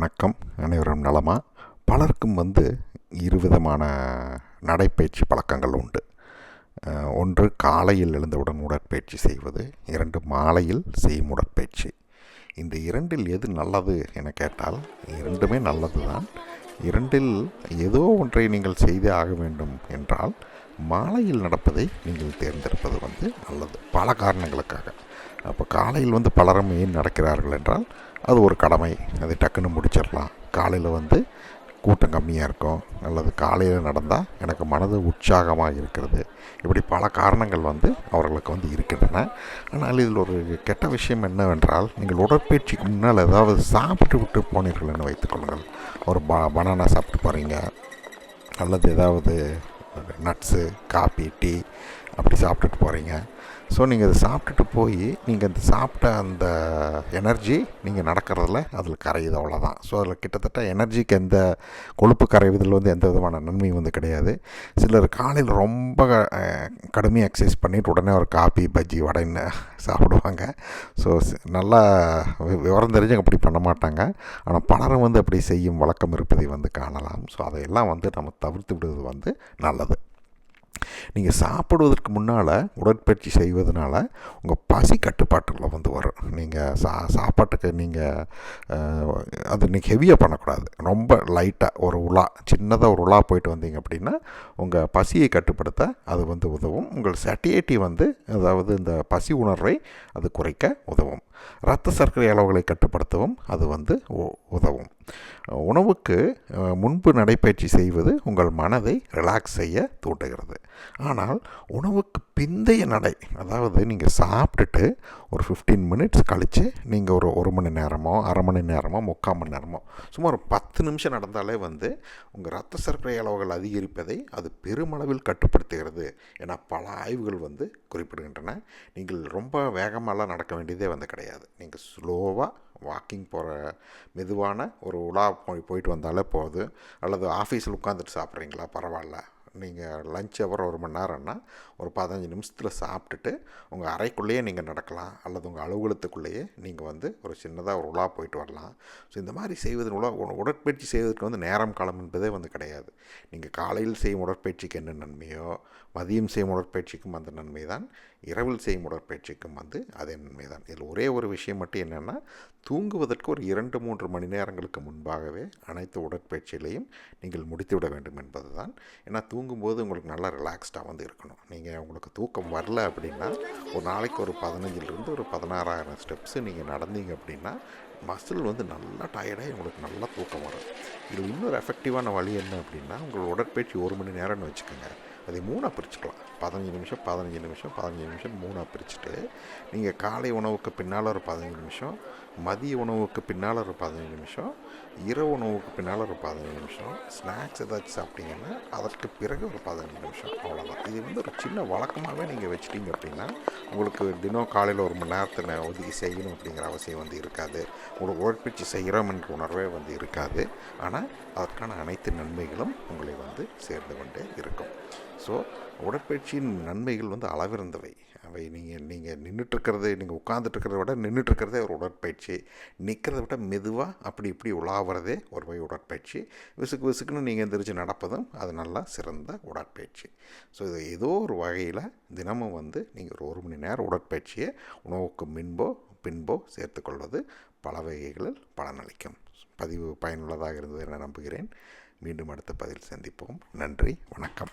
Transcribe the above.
வணக்கம். அனைவரும் நலமா? பலருக்கும் வந்து இருவிதமான நடைப்பயிற்சி பழக்கங்கள் உண்டு. ஒன்று காலையில் எழுந்தவுடன் உடற்பயிற்சி செய்வது இரண்டு மாலையில் செய்யும் உடற்பயிற்சி. இந்த இரண்டில் எது நல்லது என கேட்டால் இரண்டுமே நல்லது தான் இரண்டில் ஏதோ ஒன்றை நீங்கள் செய்தே ஆக வேண்டும் என்றால் மாலையில் நடப்பதை நீங்கள் தேர்ந்தெடுப்பது வந்து நல்லது. பல காரணங்களுக்காக. அப்போ காலையில் வந்து பலரும் ஏன் நடக்கிறார்கள் என்றால் அது ஒரு கடமை. அது டக்குன்னு முடிச்சிடலாம். காலையில் வந்து கூட்டம் கம்மியாக இருக்கும். அல்லது காலையில் நடந்தால் எனக்கு மனது உற்சாகமாக இருக்கிறது. இப்படி பல காரணங்கள் வந்து அவர்களுக்கு வந்து இருக்கின்றன. ஆனால் இதில் ஒரு கெட்ட விஷயம் என்னவென்றால் நீங்கள் உடற்பயிற்சிக்கு முன்னால் ஏதாவது சாப்பிட்டு விட்டு போனீர்கள் என்று வைத்துக்கொள்ளுங்கள் ஒரு ப பனானா சாப்பிட்டு போகிறீங்க அல்லது ஏதாவது நட்ஸு காப்பி டீ அப்படி சாப்பிட்டுட்டு போகிறீங்க ஸோ நீங்கள் அதை சாப்பிட்டுட்டு போய் நீங்கள் அந்த சாப்பிட்ட அந்த எனர்ஜி நீங்கள் நடக்கிறதுல அதில் கரையுது அவ்வளோதான் ஸோ அதில் கிட்டத்தட்ட எனர்ஜிக்கு எந்த கொழுப்பு கரைவதில் வந்து எந்த விதமான நன்மையும் வந்து கிடையாது. சிலர் காலையில் ரொம்ப கடுமையாக எக்ஸசைஸ் பண்ணிட்டு உடனே ஒரு காபி பஜ்ஜி வடைன்னு சாப்பிடுவாங்க. ஸோ நல்லா விவரம் தெரிஞ்சவங்க அப்படி பண்ண மாட்டாங்க. ஆனால் பலரும் வந்து அப்படி செய்யும் வழக்கம் இருப்பதை வந்து காணலாம். ஸோ அதையெல்லாம் வந்து நம்ம தவிர்த்து விடுவது வந்து நல்லது. நீங்கள் சாப்பிடுவதற்கு முன்னால் உடற்பயிற்சி செய்வதனால உங்கள் பசி கட்டுப்பாட்டில் வந்து வரும். நீங்கள் சா சாப்பாட்டுக்கு நீங்கள் அது நீங்கள் ஹெவியாக பண்ணக்கூடாது. ரொம்ப லைட்டாக ஒரு உலா சின்னதாக ஒரு உலா போயிட்டு வந்தீங்க அப்படின்னா உங்கள் பசியை கட்டுப்படுத்த அது வந்து உதவும். உங்கள் சட்டியேட்டி வந்து அதாவது இந்த பசி உணர்வை அது குறைக்க உதவும். இரத்த சர்க்கரை அளவுகளை கட்டுப்படுத்தவும் அது வந்து உ- உதவும். உணவுக்கு முன்பு நடைப்பயிற்சி செய்வது உங்கள் மனதை ரிலாக்ஸ் செய்ய தூண்டுகிறது. ஆனால் உணவுக்கு பிந்தைய நடை அதாவது நீங்கள் சாப்பிட்டுட்டு ஒரு ஃபிஃப்டீன் மினிட்ஸ் கழித்து நீங்கள் ஒரு ஒரு மணி நேரமோ அரை மணி நேரமோ முக்கால் மணி நேரமோ சும்மா ஒரு பத்து நிமிஷம் நடந்தாலே வந்து உங்கள் ரத்த சர்க்கரை அளவுகள் அதிகரிப்பதை அது பெருமளவில் கட்டுப்படுத்துகிறது என பல ஆய்வுகள் வந்து குறிப்பிடுகின்றன. நீங்கள் ரொம்ப வேகமாகலாம் நடக்க வேண்டியதே வந்து கிடையாது. நீங்கள் ஸ்லோவாக வாக்கிங் போகிற மெதுவான ஒரு உலா போய் போயிட்டு வந்தாலே போதும் அல்லது ஆஃபீஸில் உட்காந்துட்டு சாப்பிட்றீங்களா? பரவாயில்ல. நீங்கள் லஞ்ச் ஹவர் ஒரு மணி நேரம்னா ஒரு பதினஞ்சு நிமிஷத்தில் சாப்பிட்டுட்டு உங்கள் அறைக்குள்ளேயே நீங்கள் நடக்கலாம் அல்லது உங்கள் அலுவலகத்துக்குள்ளேயே நீங்கள் வந்து ஒரு சின்னதாக ஒரு உலா போயிட்டு வரலாம். ஸோ இந்த மாதிரி செய்வதன் உலா உடற்பயிற்சி செய்வதற்கு வந்து நேரம் காலம் என்பதே வந்து கிடையாது. நீங்கள் காலையில் செய்யும் உடற்பயிற்சிக்கு என்ன நன்மையோ மதியம் செய்யும் உடற்பயிற்சிக்கும் அந்த நன்மை தான் இரவில் செய்யும் உடற்பயிற்சிக்கும் வந்து அதே நன்மை தான். இதில் ஒரே ஒரு விஷயம் மட்டும் என்னென்னா தூங்குவதற்கு ஒரு இரண்டு மூன்று மணி நேரங்களுக்கு முன்பாகவே அனைத்து உடற்பயிற்சிகளையும் நீங்கள் முடித்துவிட வேண்டும் என்பது தான் ஏன்னா தூங்கும்போது உங்களுக்கு நல்லா ரிலாக்ஸ்டாக வந்து இருக்கணும். நீங்கள் உங்களுக்கு தூக்கம் வரல அப்படின்னா ஒரு நாளைக்கு ஒரு பதினஞ்சிலிருந்து ஒரு பதினாறாயிரம் ஸ்டெப்ஸு நீங்கள் நடந்தீங்க அப்படின்னா மசில் வந்து நல்லா டயர்டாகி உங்களுக்கு நல்லா தூக்கம் வரும். இதில் இன்னொரு எஃபெக்டிவான வழி என்ன அப்படின்னா உங்கள் உடற்பயிற்சி ஒரு மணி நேரம்னு வச்சுக்கோங்க. அதை மூணாக பிரிச்சுக்கலாம். பதினஞ்சு நிமிஷம் பதினஞ்சு நிமிஷம் பதினஞ்சு நிமிஷம் மூணாக பிரிச்சுட்டு நீங்கள் காலை உணவுக்கு பின்னால் ஒரு பதினஞ்சு நிமிஷம் மதிய உணவுக்கு பின்னால் ஒரு பதினஞ்சு நிமிஷம் இரவு உணவுக்கு பின்னால் ஒரு பதினஞ்சு நிமிஷம் ஸ்நாக்ஸ் ஏதாச்சும் சாப்பிட்டீங்கன்னா அதற்கு பிறகு ஒரு பதினஞ்சு நிமிஷம். அவ்வளோதான் இது வந்து ஒரு சின்ன வழக்கமாகவே நீங்கள் வச்சிட்டீங்க அப்படின்னா உங்களுக்கு தினம் காலையில் ஒரு மணி நேரத்தில் ஒதுக்கி செய்யணும் அப்படிங்கிற அவசியம் வந்து இருக்காது. உங்களுக்கு உழைப்பிச்சு செய்கிறோம் என்ற உணர்வே வந்து இருக்காது. ஆனால் அதற்கான அனைத்து நன்மைகளும் உங்களை வந்து சேர்ந்து கொண்டே இருக்கும். ஸோ உடற்பயிற்சியின் நன்மைகள் வந்து அளவிருந்தவை அவை நீங்கள் நீங்கள் நின்றுட்டுருக்கிறது நீங்கள் உட்காந்துட்டுருக்கிறத விட நின்றுட்டுருக்கிறதே ஒரு உடற்பயிற்சி. நிற்கிறத விட மெதுவாக அப்படி இப்படி உலாவுறதே ஒரு வகை உடற்பயிற்சி. விசுக்கு விசுக்குன்னு நீங்கள் எந்திரிச்சு நடப்பதும் அது நல்லா சிறந்த உடற்பயிற்சி. ஸோ இது ஏதோ ஒரு வகையில் தினமும் வந்து நீங்கள் ஒரு ஒரு மணி நேரம் உடற்பயிற்சியை உணவுக்கு முன்போ பின்போ சேர்த்துக்கொள்வது பல வகைகளில் பலனளிக்கும். பதிவு பயனுள்ளதாக இருந்தது என நம்புகிறேன். மீண்டும் அடுத்த பதில் சந்திப்போம். நன்றி. வணக்கம்.